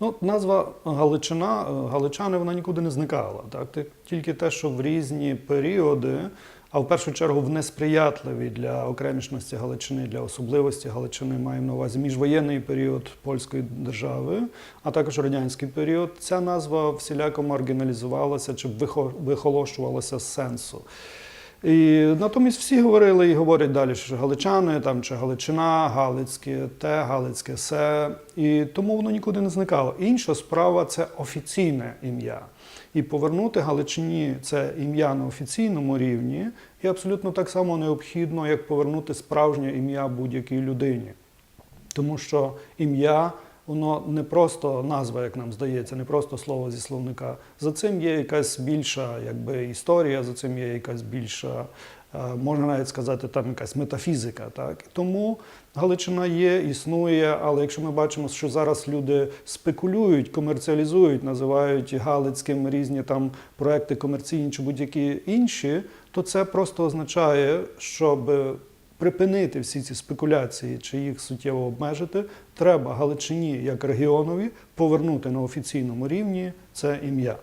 Ну, назва Галичина, е, Галичани, вона нікуди не зникала. Так? Тільки те, що в різні періоди, а в першу чергу в несприятливі для окремішності Галичини, для особливості Галичини, маємо на увазі міжвоєнний період польської держави, а також радянський період, ця назва всіляко маргіналізувалася чи вихо- вихолощувалася з сенсу. І натомість всі говорили і говорять далі, що галичани там чи Галичина, Галицьке те, Галицьке се. І тому воно нікуди не зникало. Інша справа це офіційне ім'я. І повернути Галичині це ім'я на офіційному рівні є абсолютно так само необхідно, як повернути справжнє ім'я будь-якій людині. Тому що ім'я воно не просто назва, як нам здається, не просто слово зі словника. За цим є якась більша якби, історія, за цим є якась більша, е, можна навіть сказати, там якась метафізика. Так? Тому Галичина є, існує, але якщо ми бачимо, що зараз люди спекулюють, комерціалізують, називають Галицьким різні там проекти комерційні чи будь-які інші, то це просто означає, щоб припинити всі ці спекуляції чи їх суттєво обмежити, треба Галичині як регіонові повернути на офіційному рівні це ім'я.